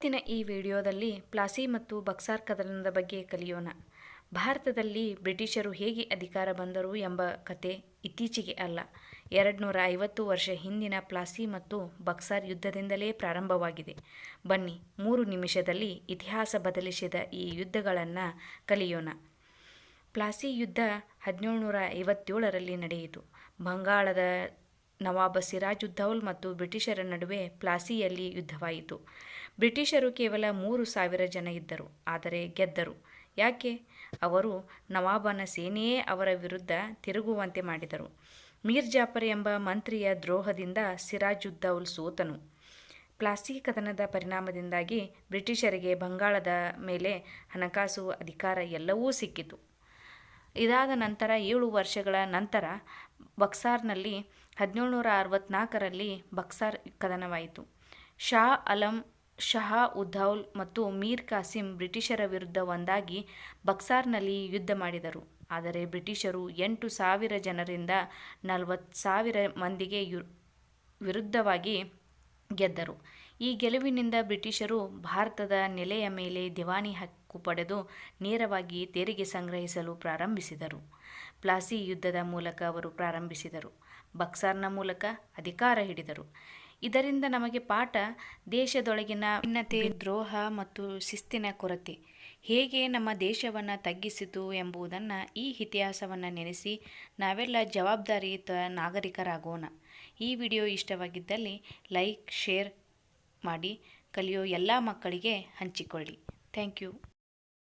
ಇವತ್ತಿನ ಈ ವಿಡಿಯೋದಲ್ಲಿ ಪ್ಲಾಸಿ ಮತ್ತು ಬಕ್ಸಾರ್ ಕದನದ ಬಗ್ಗೆ ಕಲಿಯೋಣ. ಭಾರತದಲ್ಲಿ ಬ್ರಿಟಿಷರು ಹೇಗೆ ಅಧಿಕಾರ ಬಂದರು ಎಂಬ ಕತೆ ಇತ್ತೀಚೆಗೆ ಅಲ್ಲ. ಎರಡು ನೂರ ಐವತ್ತು ವರ್ಷ ಹಿಂದಿನ ಪ್ಲಾಸಿ ಮತ್ತು ಬಕ್ಸಾರ್ ಯುದ್ಧದಿಂದಲೇ ಪ್ರಾರಂಭವಾಗಿದೆ. ಬನ್ನಿ, ಮೂರು ನಿಮಿಷದಲ್ಲಿ ಇತಿಹಾಸ ಬದಲಿಸಿದ ಈ ಯುದ್ಧಗಳನ್ನು ಕಲಿಯೋಣ. ಪ್ಲಾಸಿ ಯುದ್ಧ ಹದಿನೇಳುನೂರ ಐವತ್ತೇಳರಲ್ಲಿ ನಡೆಯಿತು. ಬಂಗಾಳದ ನವಾಬ ಸಿರಾಜುದ್ದೌಲ್ ಮತ್ತು ಬ್ರಿಟಿಷರ ನಡುವೆ ಪ್ಲಾಸಿಯಲ್ಲಿ ಯುದ್ಧವಾಯಿತು. ಬ್ರಿಟಿಷರು ಕೇವಲ ಮೂರು ಸಾವಿರ ಜನ ಇದ್ದರು, ಆದರೆ ಗೆದ್ದರು. ಯಾಕೆ? ಅವರು ನವಾಬನ ಸೇನೆಯೇ ಅವರ ವಿರುದ್ಧ ತಿರುಗುವಂತೆ ಮಾಡಿದರು. ಮೀರ್ ಜಾಫರ್ ಎಂಬ ಮಂತ್ರಿಯ ದ್ರೋಹದಿಂದ ಸಿರಾಜುದ್ದೌಲ್ ಸೋತನು. ಪ್ಲಾಸಿ ಕದನದ ಪರಿಣಾಮದಿಂದಾಗಿ ಬ್ರಿಟಿಷರಿಗೆ ಬಂಗಾಳದ ಮೇಲೆ ಹಣಕಾಸು ಅಧಿಕಾರ ಎಲ್ಲವೂ ಸಿಕ್ಕಿತು. ಇದಾದ ನಂತರ ಏಳು ವರ್ಷಗಳ ನಂತರ ಬಕ್ಸಾರ್ನಲ್ಲಿ ಹದಿನೇಳುನೂರ ಅರವತ್ತ್ನಾಲ್ಕರಲ್ಲಿ ಬಕ್ಸಾರ್ ಕದನವಾಯಿತು. ಶಾ ಅಲಂ, ಶಹಾ ಉದ್ದೌಲ್ ಮತ್ತು ಮೀರ್ ಕಾಸಿಂ ಬ್ರಿಟಿಷರ ವಿರುದ್ಧ ಒಂದಾಗಿ ಬಕ್ಸಾರ್ನಲ್ಲಿ ಯುದ್ಧ ಮಾಡಿದರು. ಆದರೆ ಬ್ರಿಟಿಷರು ಎಂಟು ಸಾವಿರ ಜನರಿಂದ ನಲವತ್ತು ಸಾವಿರ ಮಂದಿಗೆ ಯು, ವಿರುದ್ಧವಾಗಿ ಗೆದ್ದರು. ಈ ಗೆಲುವಿನಿಂದ ಬ್ರಿಟಿಷರು ಭಾರತದ ನೆಲೆಯ ಮೇಲೆ ದಿವಾನಿ ಹಕ್ಕು ಪಡೆದು ನೇರವಾಗಿ ತೆರಿಗೆ ಸಂಗ್ರಹಿಸಲು ಪ್ರಾರಂಭಿಸಿದರು. ಪ್ಲಾಸಿ ಯುದ್ಧದ ಮೂಲಕ ಅವರು ಪ್ರಾರಂಭಿಸಿದರು. ಬಕ್ಸಾರ್ನ ಮೂಲಕ ಅಧಿಕಾರ ಹಿಡಿದರು. ಇದರಿಂದ ನಮಗೆ ಪಾಠ ದೇಶದೊಳಗಿನ ಭಿನ್ನತೆ, ದ್ರೋಹ ಮತ್ತು ಶಿಸ್ತಿನ ಕೊರತೆ. ಹೇಗೆ ನಮ್ಮ ದೇಶವನ್ನು ತಗ್ಗಿಸಿತು ಎಂಬುದನ್ನು ಈ ಇತಿಹಾಸವನ್ನು ನೆನೆಸಿ ನಾವೆಲ್ಲ ಜವಾಬ್ದಾರಿಯುತ ನಾಗರಿಕರಾಗೋಣ. ಈ ವಿಡಿಯೋ ಇಷ್ಟವಾಗಿದ್ದಲ್ಲಿ ಲೈಕ್, ಶೇರ್ ಮಾಡಿ, ಕಲಿಯೋ ಎಲ್ಲ ಮಕ್ಕಳಿಗೆ ಹಂಚಿಕೊಳ್ಳಿ. Thank you.